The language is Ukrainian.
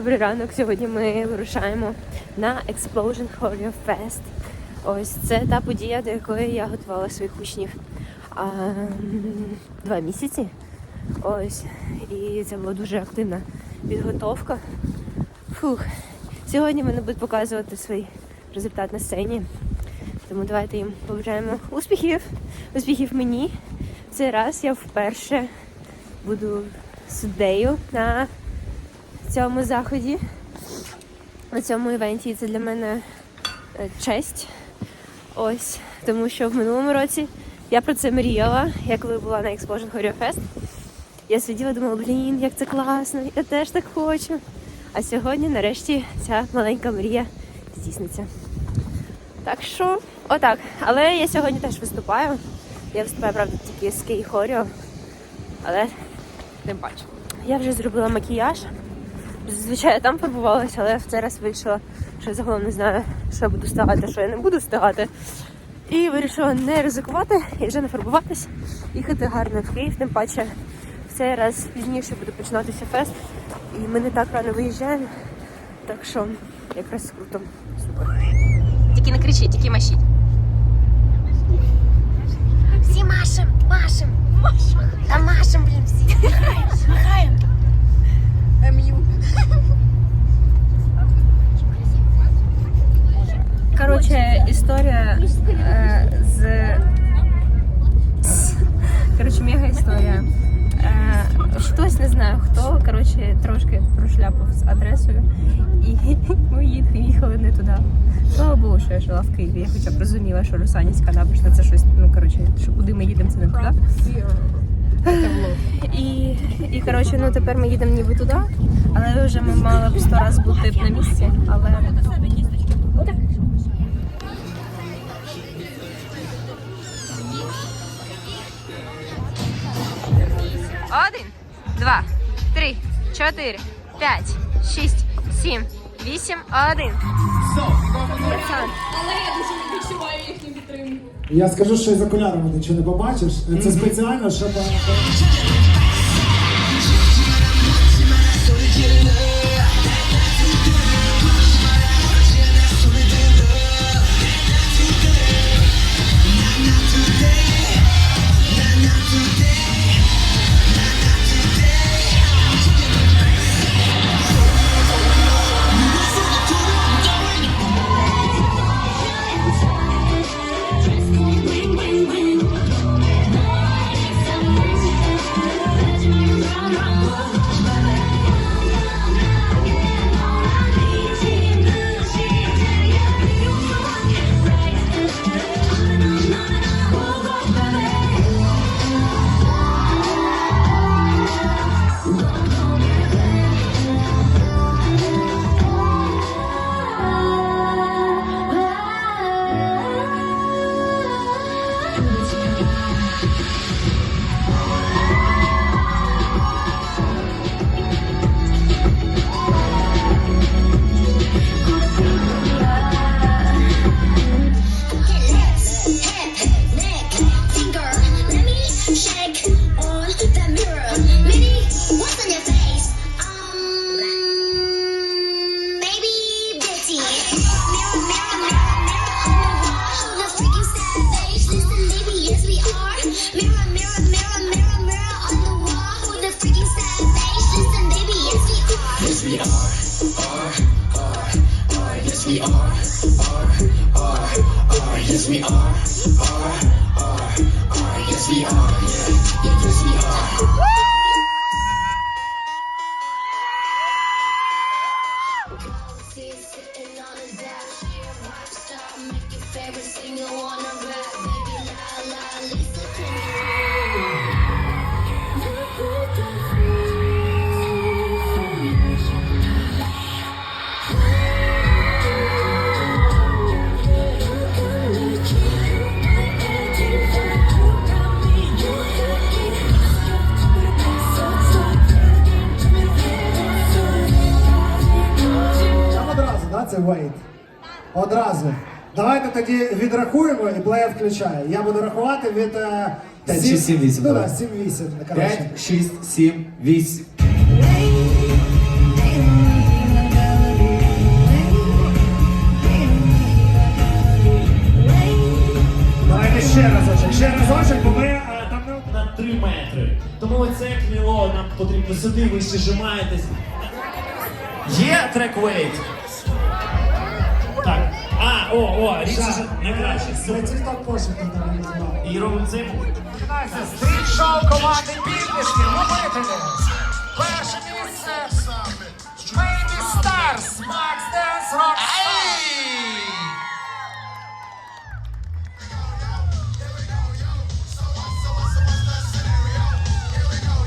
Добрий ранок. Сьогодні ми вирушаємо на Explosion Horror Fest. Ось це та подія, до якої я готувала своїх учнів а, два місяці. Ось. І це була дуже активна підготовка. Фух. Сьогодні вони будуть показувати свій результат на сцені. Тому давайте їм побажаємо успіхів. Успіхів мені. Цей раз я вперше буду суддею на цьому заході, на цьому івенті. І Це для мене е, честь. Ось, тому що в минулому році я про це мріяла, я коли була на Explosion Horror Fest. Я сиділа, думала, блін, як це класно, я теж так хочу. А сьогодні, нарешті, ця маленька мрія здійсниться. Так що, отак. Але я сьогодні теж виступаю. Я виступаю, правда, тільки з Кей Хоріо, але не бачу. Я вже зробила макіяж. Зазвичай я там фарбувалася, але в цей раз вирішила, що я загалом не знаю, що я буду встигати, що я не буду встигати. І вирішила не ризикувати і вже не фарбуватись, їхати гарно в Київ, тим паче в цей раз пізніше буде починатися фест. І ми не так рано виїжджаємо. Так що якраз круто. Супер. Тільки не кричіть, тільки машіть. Всі машем, машем. Та машем, блін, всі. Історія е, з. Коротше, мега історія. Е, хтось не знаю хто, коротше, трошки прошляпав з адресою, і ми їхали не туди. Слава Богу, що я жила в Києві. Я хоча б розуміла, що Русанівська набережна це щось, ну коротше, що куди ми їдемо, це не туди. І, і коротше, ну тепер ми їдемо ніби туди, але вже ми мали б сто раз бути на місці, але. Один, два, три, чотири, п'ять, шість, сім, вісім, один. Але Я скажу, що із окулярами нічого не побачиш. Це спеціально, щоб. We are. Are, are, are. Yes, we are. Are, are, are. Yes, we are. це вейт. Одразу. Давайте тоді відрахуємо і плеє включає. Я буду рахувати від е, 6-7-8. Ну, коротше. 5, 6, 7, 8. Давайте ще разочок, ще разочок, бо ми е, там на 3 метри. Тому оце крило нам потрібно сюди, ви ще зжимаєтесь. Є трек Wait. Так. А, о, о, річ найкраще. Це Супер. тік-ток пошук там не знав. І робимо це. Стріт-шоу команди підлітків, любителі. Перше місце. Baby